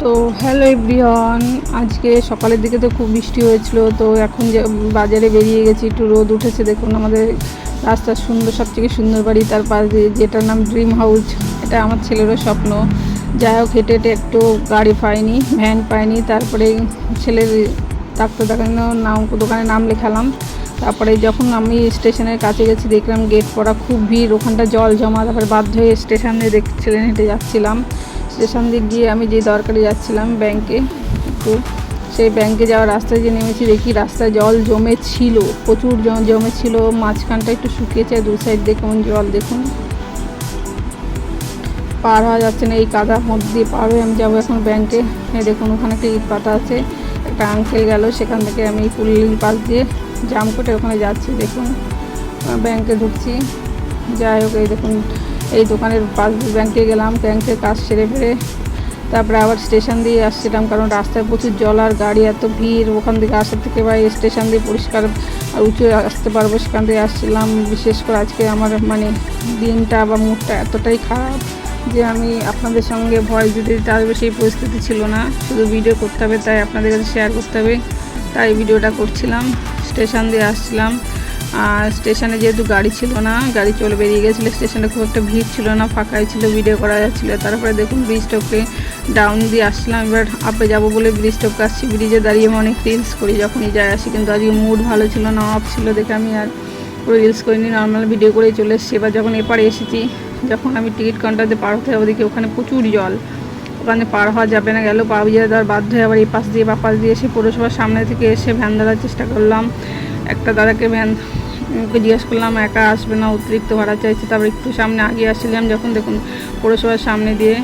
তো hello everyone আজকে সকালের দিকে তো খুব বৃষ্টি হয়েছিল, তো এখন যে বাজারে বেরিয়ে গেছি, একটু রোদ উঠেছে। দেখুন আমাদের রাস্তার সুন্দর সব থেকে সুন্দর বাড়ি, তার পাশ যেটার নাম ড্রিম হাউস এটা আমার ছেলেরও স্বপ্ন। যাই হোক, হেঁটে হেঁটে একটু গাড়ি পাইনি ভ্যান পাইনি, তারপরে ছেলের ডাক্তার দেখানোর নাম, দোকানে নাম লেখালাম। তারপরে যখন আমি স্টেশনের কাছে গেছি, দেখলাম গেট পড়া, খুব ভিড়, ওখানটা জল জমা, তারপরে বাধ্য হয়ে স্টেশনে দেখ, ছেলে হেঁটে যাচ্ছিলাম। স্টেশন দিয়ে গিয়ে আমি যে দরকারে যাচ্ছিলাম ব্যাংকে তো সেই ব্যাংকে যাওয়ার রাস্তায় যে নেমেছি, দেখি রাস্তায় জল জমে ছিল প্রচুর জমে ছিল মাঝখানটা একটু শুকিয়েছে, দু সাইড কেমন জল দেখুন। পার হওয়া যাচ্ছে না, এই কাদার মধ্যে দিয়ে পার হয়ে আমি যাব এখন ব্যাংকে দেখুন, ওখানে একটা ইট পাতা আছে, একটা আঙ্কেল গেল, সেখান থেকে আমি পুলিশ পাশ দিয়ে জাম করে ওখানে যাচ্ছি, দেখুন। ব্যাংকে ঢুকছি। যাই হোক, এই দেখুন দোকানের পাশ দিয়ে ব্যাংকে গেলাম ব্যাংকের কাজ সেরে ফেরে তারপরে আবার স্টেশন দিয়ে আসছিলাম কারণ রাস্তায় প্রচুর জল আর গাড়ি, এত ভিড়, ওখান থেকে আসার থেকে বা এই স্টেশন দিয়ে পরিষ্কার আর উঁচু আসতে পারব সেখান থেকে আসছিলাম। বিশেষ করে আজকে আমার মানে দিনটা বা মুডটা এতটাই খারাপ যে আমি আপনাদের সঙ্গে ভয় দিতে আসবে সেই পরিস্থিতি ছিল না, শুধু ভিডিও করতে হবে, তাই আপনাদের কাছে শেয়ার করতে হবে, তাই ভিডিওটা করছিলাম, স্টেশন দিয়ে আসছিলাম। আর স্টেশনে যেহেতু গাড়ি ছিল না, গাড়ি চলে বেরিয়ে গেছিল, স্টেশনে খুব একটা ভিড় ছিল না, ফাঁকাই ছিল ভিডিও করা যাচ্ছিল। তারপরে দেখুন ব্রিজ টপকে ডাউন দিয়ে আসলাম, এবার আপে যাব বলে ব্রিজ টপকে আসছি। ব্রিজে দাঁড়িয়ে আমি অনেক রিলস করি, যখনই যাই আসি, কিন্তু আজকে মুড ভালো ছিল না অফ ছিল দেখে আমি আর পুরো রিলস করিনি নর্মাল ভিডিও করেই চলে এসেছি। এবার যখন এপারে এসেছি, যখন আমি টিকিট কাউন্টারতে পার হতে হবে ওদিকে ওখানে প্রচুর জল। ওখানে পার হওয়া যাবে না, গেল পা ভিজে দেওয়ার বাধ্য হয়ে আবার এই পাশ দিয়ে বা পাশ দিয়ে এসে পৌরসভার সামনে থেকে এসে ভ্যান ধরার চেষ্টা করলাম। একটা দাদাকে ভ্যান ওকে জিজ্ঞেস করলাম, একা আসবে না? অতিরিক্ত ভাড়া চাইছে। তারপর একটু সামনে আগে আসছিলাম, যখন দেখুন পৌরসভার সামনে দিয়ে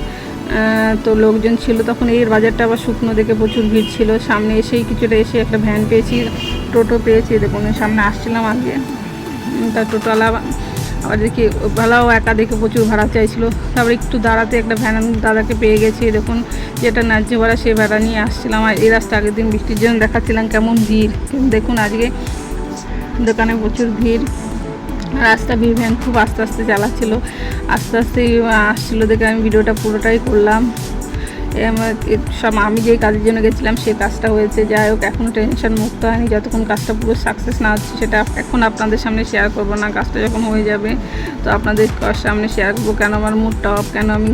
তো লোকজন ছিল, তখন এই বাজারটা আবার শুকনো দেখে প্রচুর ভিড় ছিল। সামনে এসেই কিছুটা এসে একটা ভ্যান পেয়েছি, টোটো পেয়েছি, দেখুন সামনে আসছিলাম আগে। তার টোটোওয়ালা আবার দেখি ভাড়াও একা দেখে প্রচুর ভাড়া চাইছিল তারপরে একটু দাঁড়াতে একটা ভ্যান দাদাকে পেয়ে গেছি দেখুন যেটা ন্যায্য ভাড়া সেই ভাড়া নিয়ে আসছিলাম আর এই রাস্তা আগের দিন বৃষ্টির জন্য দেখাচ্ছিলাম কেমন ভিড় দেখুন আজকে দোকানে প্রচুর ভিড়। রাস্তা ভিড়, ভ্যান খুব আস্তে আস্তে চালাচ্ছিল। আস্তে আস্তে আসছিল দেখে আমি ভিডিওটা পুরোটাই করলাম। সব, আমি যেই কাজের জন্য গেছিলাম, সেই কাজটা হয়েছে। যাই হোক এখনও টেনশন মুক্ত হয়নি। যতক্ষণ কাজটা পুরো সাকসেস না হচ্ছে, সেটা এখন আপনাদের সামনে শেয়ার করব না। কাজটা যখন হয়ে যাবে, তো আপনাদের সামনে শেয়ার করব কেন? আমার মুডটা অফ কেন আমি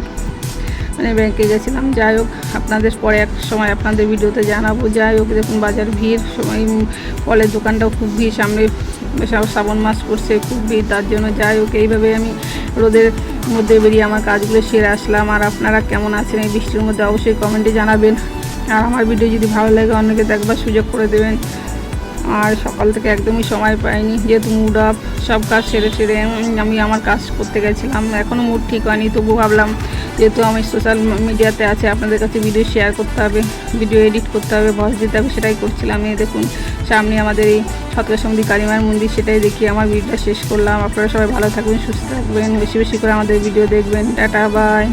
মানে ব্যাংকে গেছিলাম। যাই হোক, আপনাদের পরে এক সময় আপনাদের ভিডিওতে জানাব। যাই হোক, দেখুন বাজার ভিড়, সময় ফলের দোকানটাও খুব ভিড়, সামনে শ্রাবণ মাস পড়ছে, খুব ভিড় তার জন্য। যাই হোক এইভাবে আমি রোদের মধ্যে বেরিয়ে আমার কাজগুলো সেরে আসলাম। আর আপনারা কেমন আছেন এই বৃষ্টির মধ্যে, অবশ্যই কমেন্টে জানাবেন। আর আমার ভিডিও যদি ভালো লাগে, অন্যকে দেখবার সুযোগ করে দেবেন। আর সকাল থেকে একদমই সময় পাইনি, যেহেতু মুড আপ সব কাজ সেরে সেরে আমি আমার কাজ করতে গেছিলাম এখনও মুড ঠিক হয়নি তবু ভাবলাম যেহেতু আমি সোশ্যাল মিডিয়াতে আছে, আপনাদের কাছে ভিডিও শেয়ার করতে হবে ভিডিও এডিট করতে হবে ভয়েস দিতে হবে, সেটাই করছিলাম। এই দেখুন, সামনে আমাদের এই ছত্রসন্ধি কালীমার মন্দির, সেটাই দেখিয়ে আমার ভিডিওটা শেষ করলাম। আপনারা সবাই ভালো থাকবেন, সুস্থ থাকবেন, বেশি বেশি করে আমাদের ভিডিও দেখবেন। Tata bye